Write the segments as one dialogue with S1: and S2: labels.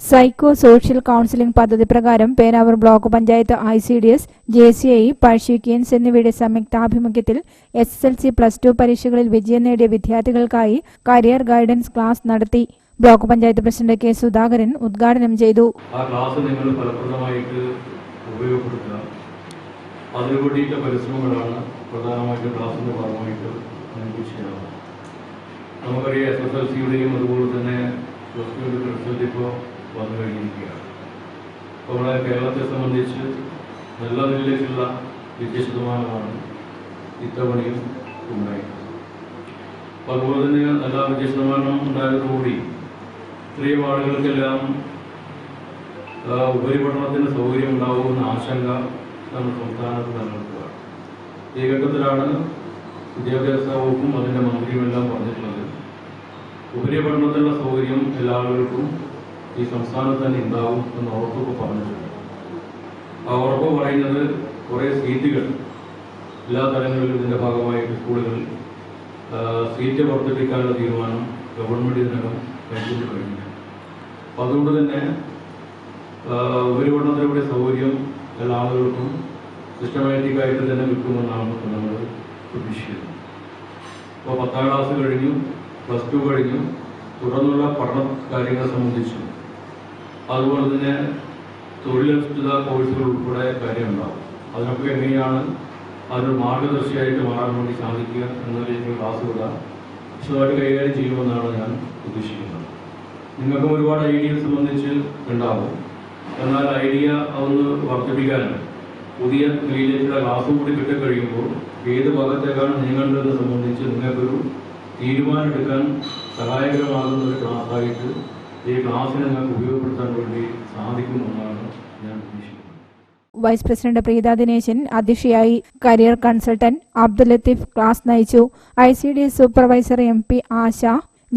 S1: Psycho social counselling പദ്ധതി പ്രകാരം Peravoor block panchayat I C D S J C I പഴശ്ശിക്കിയൻസ് എന്നിവയുടെ സംയുക്താഭിമുഖ്യത്തിൽ S S L C plus two പരീക്ഷകളിൽ വിജയം നേടിയ വിദ്യാർത്ഥികൾക്കായി കരിയർ ഗൈഡൻസ് ക്ലാസ് നടത്തി. Block panchayat president K Sudhakaran ഉദ്ഘാടനം ചെയ്തു.
S2: ആ ക്ലാസ് നിങ്ങൾ ഫലപ്രദമായിട്ട് ഉപയോഗപ്പെടുത്തുക. അതിനു വേണ്ടിയിട്ട് പരിശ്രമങ്ങളാണ് പ്രധാനമായിട്ടും ക്ലാസിന്റെ ഭാഗമായിട്ട് ചെയ്യാവുന്നത് നമുക്കറിയാം എസ് എസ് എൽ സിയുടെയും അതുപോലെ തന്നെ പ്ലസ് ടുവിന്റെ റിസൾട്ട് ഇപ്പോൾ വന്നു കഴിഞ്ഞിരിക്കുകയാണ് അപ്പോൾ നമ്മുടെ കേരളത്തെ സംബന്ധിച്ച് നല്ല നിലയിലേക്കുള്ള വിജയ ശതമാനമാണ് ഇത്തവണയും ഉണ്ടായിരുന്നത്. അപ്പോൾ അതുപോലെ തന്നെ നല്ല വിജയ ശതമാനം ഉണ്ടായതോടുകൂടി ഇത്രയും ആളുകൾക്കെല്ലാം ഉപരിപഠനത്തിന് സൗകര്യം ഉണ്ടാവുമെന്ന ആശങ്ക നമ്മുടെ സംസ്ഥാനത്ത് നിലനിൽക്കുകയാണ്. ഈ ഘട്ടത്തിലാണ് വിദ്യാഭ്യാസ വകുപ്പും അതിന്റെ മന്ത്രിയുമെല്ലാം പറഞ്ഞിട്ടുള്ളത്. ഉപരിപഠനത്തിനുള്ള സൗകര്യം എല്ലാ ആളുകൾക്കും ഈ സംസ്ഥാനത്ത് തന്നെ ഉണ്ടാവും എന്ന് ഉറപ്പൊക്കെ പറഞ്ഞിട്ടുണ്ട്. ആ ഉറപ്പ് പറയുന്നത് കുറേ സീറ്റുകൾ എല്ലാ തലങ്ങളിലും ഇതിന്റെ ഭാഗമായിട്ട് സ്കൂളുകളിൽ സീറ്റ് വർദ്ധിപ്പിക്കാനുള്ള തീരുമാനം ഗവൺമെന്റ് ഇതിനകം കൈക്കൊണ്ടു കഴിഞ്ഞു അപ്പോൾ അതുകൊണ്ട് തന്നെ ഉപരിപഠനത്തിലൂടെ സൗകര്യം എല്ലാ ആളുകൾക്കും സിസ്റ്റമാറ്റിക് ആയിട്ട് തന്നെ കിട്ടുമെന്നാണ് നമ്മൾ പ്രതീക്ഷിക്കുന്നത്. അപ്പോൾ പത്താം ക്ലാസ് കഴിഞ്ഞു പ്ലസ് ടു കഴിഞ്ഞു തുടർന്നുള്ള പഠന കാര്യങ്ങളെ സംബന്ധിച്ചും. അതുപോലെ തന്നെ തൊഴിലധിഷ്ഠിത കോഴ്സുകൾ ഉൾപ്പെടെ കാര്യമുണ്ടാവും അതിനൊക്കെ എങ്ങനെയാണ് അതൊരു മാർഗദർശിയായിട്ട് മാറാൻ വേണ്ടി സാധിക്കുക എന്നതിലേക്ക് ക്ലാസ്സുകൾ വിശദമായിട്ട് കൈകാര്യം ചെയ്യുമെന്നാണ് ഞാൻ ഉദ്ദേശിക്കുന്നത്. നിങ്ങൾക്കും ഒരുപാട് ഐഡിയ സംബന്ധിച്ച് ഉണ്ടാവും. എന്നാൽ ഐഡിയ അതൊന്ന് വർദ്ധിപ്പിക്കാനും പുതിയ നിലയിലേക്കുള്ള ക്ലാസ്സും കൂടി കിട്ടിക്കഴിയുമ്പോൾ ഏത് ഭാഗത്തേക്കാണ് നീങ്ങേണ്ടതെന്ന് സംബന്ധിച്ച് നിങ്ങൾക്കൊരു തീരുമാനം എടുക്കാൻ സഹായകരമാകുന്ന ഒരു ക്ലാസ്സായിട്ട് ഈ ക്ലാസ്സിനെ നിങ്ങൾക്ക് ഉപയോഗപ്പെടുത്താൻ വേണ്ടി സാധിക്കുമെന്നാണ് ഞാൻ ഉദ്ദേശിക്കുന്നത്
S1: വൈസ് പ്രസിഡന്റ് പ്രീത ദിനേശൻ അധ്യക്ഷയായി career consultant Abdul Latheef class നയിച്ചു. I C D supervisor M P Asha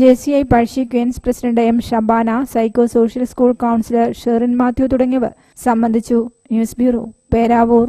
S1: J C I Pazhassi queens president M Shabana psycho social school counsellor Sherin Mathew തുടങ്ങിയവർ സംബന്ധിച്ചു. News bureau Peravoor.